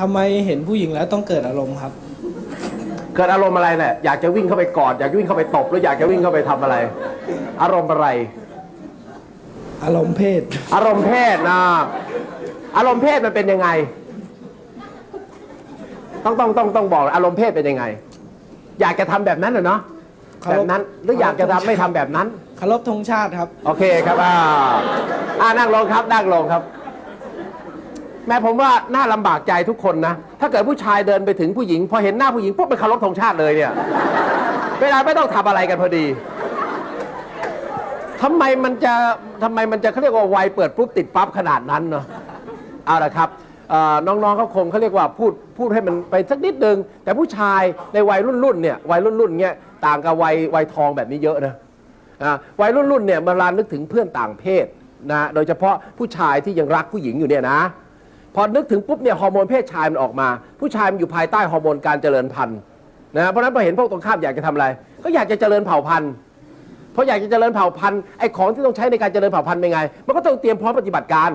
ทำไมเห็นผู้หญิงแล้วต้องเกิดอารมณ์ครับ เกิดอารมณ์อะไรเนี่ยอยากจะวิ่งเข้าไปกอด อยากจะวิ่งเข้าไปตบหรืออยากจะวิ่งเข้าไปทำอะไร อารมณ์อะไร อารมณ์เพศ อารมณ์เพศนะอารมณ์เพศมันเป็นยังไง ต้องต้องต้องต้องบอกเลยอารมณ์เพศเป็นยังไง อยากจะทำแบบนั้นเหรอเนาะเคารแบพบนั้นหรืออยากจะทำไม่ทำแบบนั้น เคารพธงชาติครับ โอเคครับอ่าอ่านั่งลงครับนั่งลงครับ แม่ผมว่าน่าลำบากใจทุกคนนะ ถ้าเกิดผู้ชายเดินไปถึงผู้หญิง พอเห็นหน้าผู้หญิงปุ๊บไปเคารพธงชาติเลยเนี่ย เวลาไม่ต้องทำอะไรกันพอดีทำไมมันจะทำไมมันจะเขาเรียกว่าวัยเปิดปุ๊บติดปั๊บขนาดนั้นเนาะเอาละครับเอ่อน้องๆเขาคงเขาเรียกว่าพูดพูดให้มันไปสักนิดนึง แต่ผู้ชายในวัยรุ่นๆเนี่ยวัยรุ่นๆเนี่ยต่างกับวัยวัยทองแบบนี้เยอะนะอะวัยรุ่นๆเนี่ยเวลานึกถึงเพื่อนต่างเพศนะโดยเฉพาะผู้ชายที่ยังรักผู้หญิงอยู่เนี่ยนะ อนึกถึงปุ๊บเนี่ยฮอร์โมนเพศชายมันออกมา ผู้ชายมันอยู่ภายใต้ฮอร์โมนการเจริญพันธุ์นะเพราะนั้นพอเห็นพวกตรงข้ามอยากจะทำอะไร ก็อยากจะเจริญเผ่าพันธุ์เพราะอยากจะเจริญเผ่าพันธุ์ไอ้ของที่ต้องใช้ในการเจริญเผ่าพันธุ์เป็นไง มันก็ต้องเตรียมพร้อมปฏิบัติการ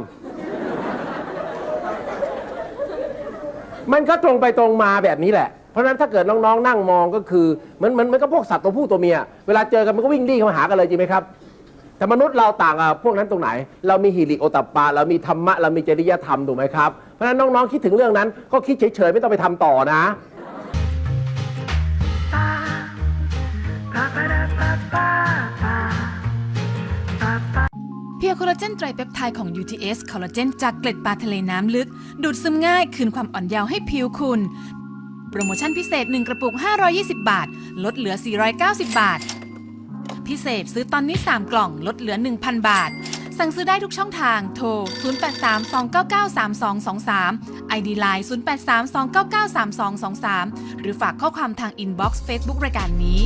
มันก็ตรงไปตรงมาแบบนี้แหละ เพราะนั้นถ้าเกิดน้องๆ นั่งมองก็คือมือนมือนมันก็พวกสัตว์ตัวผู้ตัวเมีย เวลาเจอกันมันก็วิ่งรีเข้ามาหากันเลยจริงไหมครับ แต่มนุษย์เราต่างกับพวกนั้นตรงไหน เรามีฮิริโอตัปปา เรามีธรรมะ เรามีจริยธรรมถูกไหมครับ เพราะฉะนั้นน้องๆคิดถึงเรื่องนั้น ก็คิดเฉยๆไม่ต้องไปทำต่อนะ เพียวคอลลาเจนไตรเปปไทด์ของ UTS คอลลาเจนจากเกล็ดปลาทะเลน้ำลึก ดูดซึมง่าย คืนความอ่อนเยาว์ให้ผิวคุณ โปรโมชั่นพิเศษ 1 กระปุก 520 บาท ลดเหลือ 490 บาท พิเศษซื้อตอนนี้ 3 กล่องลดเหลือ 1,000 บาท สั่งซื้อได้ทุกช่องทางโทร 0832993223 ID Line 0832993223 หรือฝากข้อความทางอินบ็อกซ์เฟซบุ๊กรายการนี้